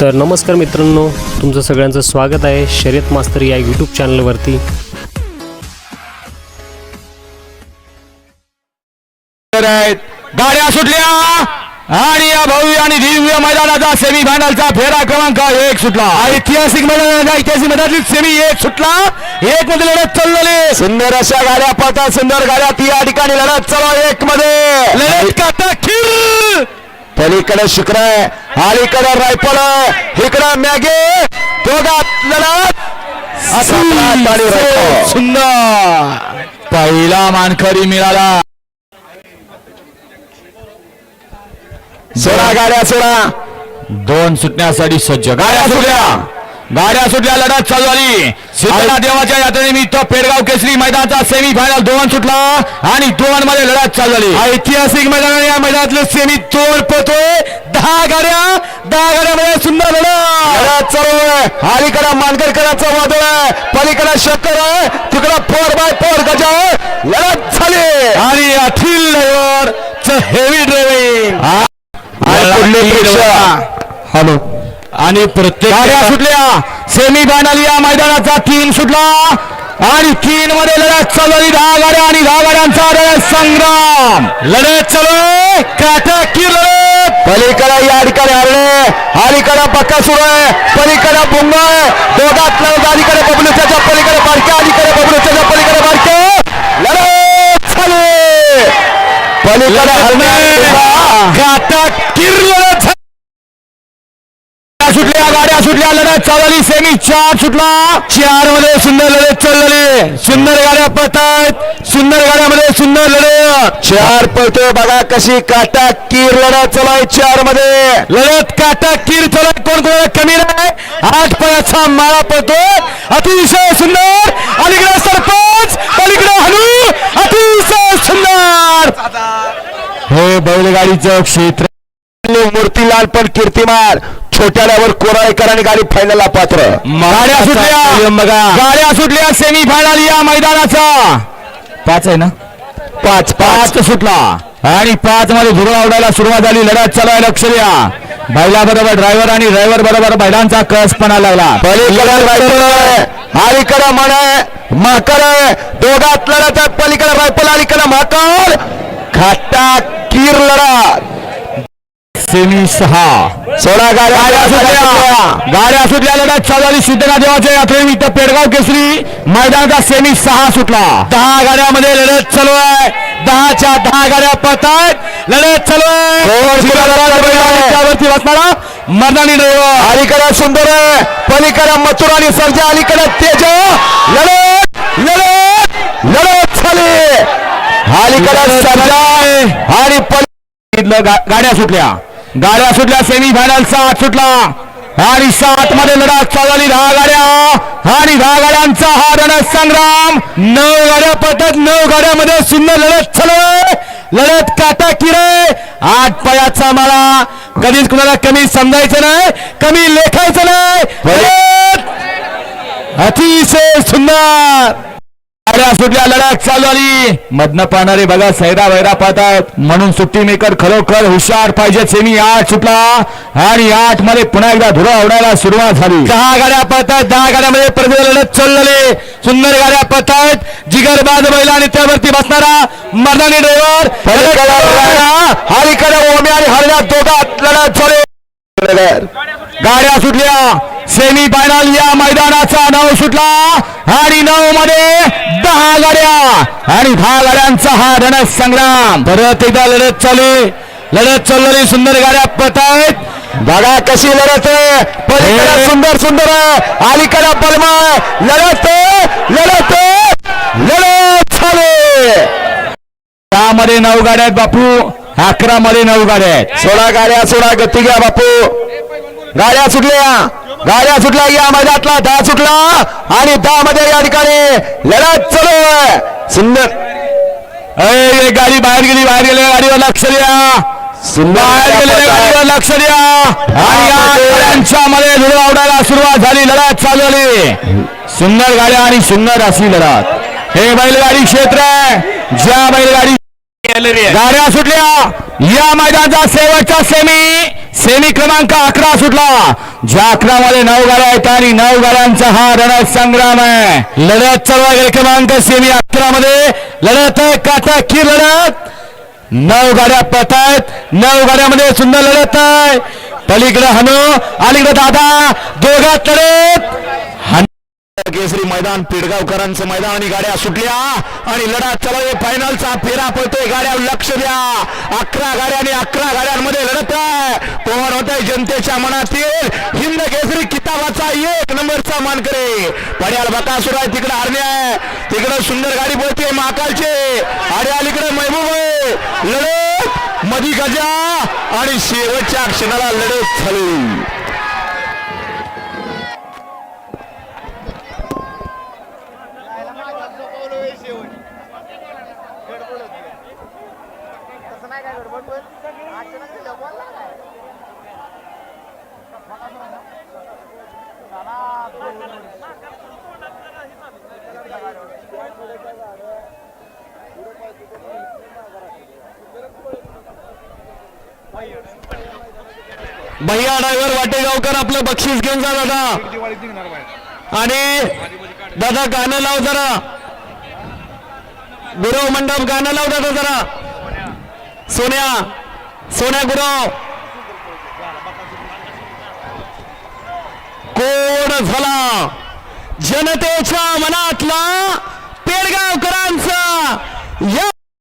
तर नमस्कार मित्रांनो तुमचं सगळ्यांचं स्वागत आहे शर्यत मास्तर या यूट्यूब चॅनलवरती आहेत गाड्या सुटल्या आणि या भव्य आणि दिव्य मैदानाचा सेमी फायनलचा फेरा क्रमांक एक सुटला. ऐतिहासिक मैदानाचा ऐतिहासिक मैदानातील सेमी एक सुटला. एक मध्ये लढत चाललेली सुंदर अशा गाड्या पळतात सुंदर गाड्या ती या ठिकाणी लढत चालू एक मध्ये. लढत काटा खीर पलीकडे शुक्र आहे अलीकडे रायफल इकडे मॅगे दोघात लढत. सुंदर. पहिला मानकरी मिळाला. सोडा गाड्या सोडा. दोन सुटण्यासाठी सज्ज. गाड्या सुटल्या. गाड्या सुटल्या लढत चालू झाली. सिद्धनाथ देवाच्या यात्रेनिमित्त पेडगाव केसरी मैदानाचा सेमी फायनल दोन सुटला आणि दोन मध्ये लढत चालू झाली. ऐतिहासिक मैदान या मैदानातले सेमी दोन पळतोय दहा गाड्या दहा गाड्यामध्ये सुंदर लढत. चालू आहे. अलीकडे मानकरकरांचा वादळ आहे. पलीकडे शक्कर आहे. तिकडं फोर बाय फोर गजा आहे. लढत झाली. आणि अखिल ड्रायव्हर हेवी ड्रायव्हिंग हॅलो. आणि प्रत्येक गाड्या सुटल्या. सेमी फायनल या मैदानाचा तीन सुटला. आणि तीन मध्ये लढत चालू झाली दहा गाड्या आणि दहा गाड्यांचा लढत संग्राम. लढत चालू काटाकीर लढत. पलीकडे या ठिकाणी हरणे. अलीकडे पक्का सुरू आहे. पलीकडे बुंग दोघात लढत अलीकडे बबलुच्याच्या पलीकडे बारक्या अलीकडे बबलुच्याच्या पलीकडे बारके. लढत झाली पलीकडे हरणे. काटाकीर गाड्या सुटल्या लढत चालली सेमी चार सुटला. चारमध्ये सुंदर लढत चाललेली सुंदर गाड्या पळतायत. सुंदर गाड्यामध्ये सुंदर लढत. चार पळतोय बघा कशी काटा कीर लढत चालाय चारमध्ये लढत काटा कीर चालाय कोण कोणाला कमी नाही. आठ पळाचा माळा पळतोय. अतिशय सुंदर. अलीकडे सरपंच अलीकडे हलू. अतिशय सुंदर. हे बैलगाडीचं क्षेत्र. मूर्तीलाल पण कीर्तिमान. छोट्याल्यावर कोराळेकर आणि गाडी फायनलला पात्र. गाड्या सुटल्या. गाड्या सुटल्या. सेमी फायनल या मैदानाचा. पाच आहे ना? पाच पाच सुटला. आणि पाच मध्ये धुरळा उडायला सुरुवात झाली. लढत चालू लक्ष द्या. बैला बरोबर ड्रायव्हर आणि ड्रायव्हर बरोबर बैलांचा कसपणा लागला. पलीकडे रायफल अलीकडे माकड आहे. दोघात लढत पलीकडे रायफल अलीकडे माकड. खाटा कीर लढत. सेमी सहा. सोळा गाड्या सुटल्या. गाड्या सुटल्या लढत चालू झाली. सिद्धनाथ देवाच्या यात्रेनिमित्त पेडगाव केसरी मैदानाचा सेमी सहा सुटला. दहा गाड्यामध्ये लढत चालू आहे. दहाच्या दहा गाड्या पळतायत. लढत चालू आहे. बसणारा मर्दानी ड्रायव्हर. अलीकडे सुंदर आहे. पलीकडे मथुर आणि सर्जा अलीकडे तेज. लढत लढत लढत झाली. अलीकडे सर्जा आणि पली गाड्या सुटल्या. गाड्या सुटल्या सेमी फायनल सात सुटला. आणि सात मध्ये लढत चालू झाली. दहा गाड्या. आणि दहा गाड्यांचा हा रणत संग्राम नऊ गाड्या पटत नऊ गाड्यामध्ये सुंदर लढत चालू. लढत काटा किरे आठ पायाचा माळा. कधीच कुणाला कमी समजायचं नाही. कमी लेखायचं नाही. अतिशय सुंदर. गाड्या सुटल्या लढत चालू आली. मधनं पाहणारे बघा सैरा वैरा पाहतात. म्हणून सुट्टी मेकर खरोखर हुशार पाहिजे सेमी आठ सुटला. आणि आठमध्ये पुन्हा एकदा धुरा उडायला सुरुवात झाली. दहा गाड्या पळतायत दहा गाड्यामध्ये प्रति लढत चाललेले सुंदर गाड्या पळतायत जिगरबाज बैल आणि त्यावरती बसणारा मर्दानी ड्रायव्हर अलीकडे ओमे आणि हरण्या दोघात लढत झाली. गाड्या सुटल्या. सेमी फायनल या मैदानाचा नऊ सुटला. आणि नऊ मध्ये दहा गाड्या. आणि दहा गाड्यांचा हा रणत संग्राम. परत एकदा लढत चालू लढत चाललेली सुंदर गाड्या पतायत. बघा कशी लढत आहे. पलीकडे सुंदर सुंदर आहे. अलीकडे बलमा आहे. लढत लढत लढत चालू त्यामध्ये नऊ गाड्या आहेत बापू. अकरा मध्ये नऊ गाड्या आहेत. सोळा गाड्या सोळा गती घ्या बापू. गाड्या सुटल्या. गाड्या सुटल्या. या मैदानातला दहा सुटला. आणि दहा मध्ये या ठिकाणी लढत चालू आहे. सुंदर. गाडी बाहेर गेली बाहेर गेलेल्या गाडीवर लक्ष द्या. बाहेर गेलेल्या गाडीवर लक्ष द्या. आणि या गाड्यांच्या मध्ये धुळा उडायला सुरुवात झाली. लढत चालू झाली. सुंदर गाड्या आणि सुंदर अशी लढत. हे बैलगाडी क्षेत्र आहे. ज्या बैलगाडी गाड्या सुटल्या. या मैदानाचा शेवटचा सेमी सेमी क्रमांक अकरा सुटला. ज्या अकरामध्ये नऊ गाड्या आहेत आणि नऊ गाड्यांचा हा रणसंग्राम आहे. लढत चालू आहे क्रमांक सेमी अकरा मध्ये लढत आहे काटाकी लढत. नऊ गाड्या पत आहेत नऊ गाड्यामध्ये सुंदर लढत आहे. पलीकडे हनु अलीकडे दादा. दोघात लढत. केसरी मैदान पिडगावकरांचं मैदान आणि गाड्या सुटल्या. आणि लढा चालू फायनलचा फेरा पळतोय गाड्या लक्ष द्या. अकरा गाड्या आणि अकरा गाड्यांमध्ये लढत आहे. कोण होत आहे जनतेच्या मनातील? हिंद केसरी किताबाचा एक नंबरचा मानकरी. पड्याल बकासूर आहे तिकडे हरणे आहे. तिकडे सुंदर गाडी पळते महाकालचे. आणि अलीकडे महबूब आहे. लढत मधी गजा आणि शेवटच्या क्षणाला लढत चालू तसं नाही काय गडबड पण अचानक दिलं बोल ना काय भैया ड्रायव्हर वाटेगावकर आपलं बक्षीस घेऊन जा दादा. आणि दादा गाणं लाव जरा. गुरव मंडप गाणं लाव दादा जरा. सोन्या सोन्या गुरव. कोण झाला? जनतेच्या मनातला पेडगावकरांचा या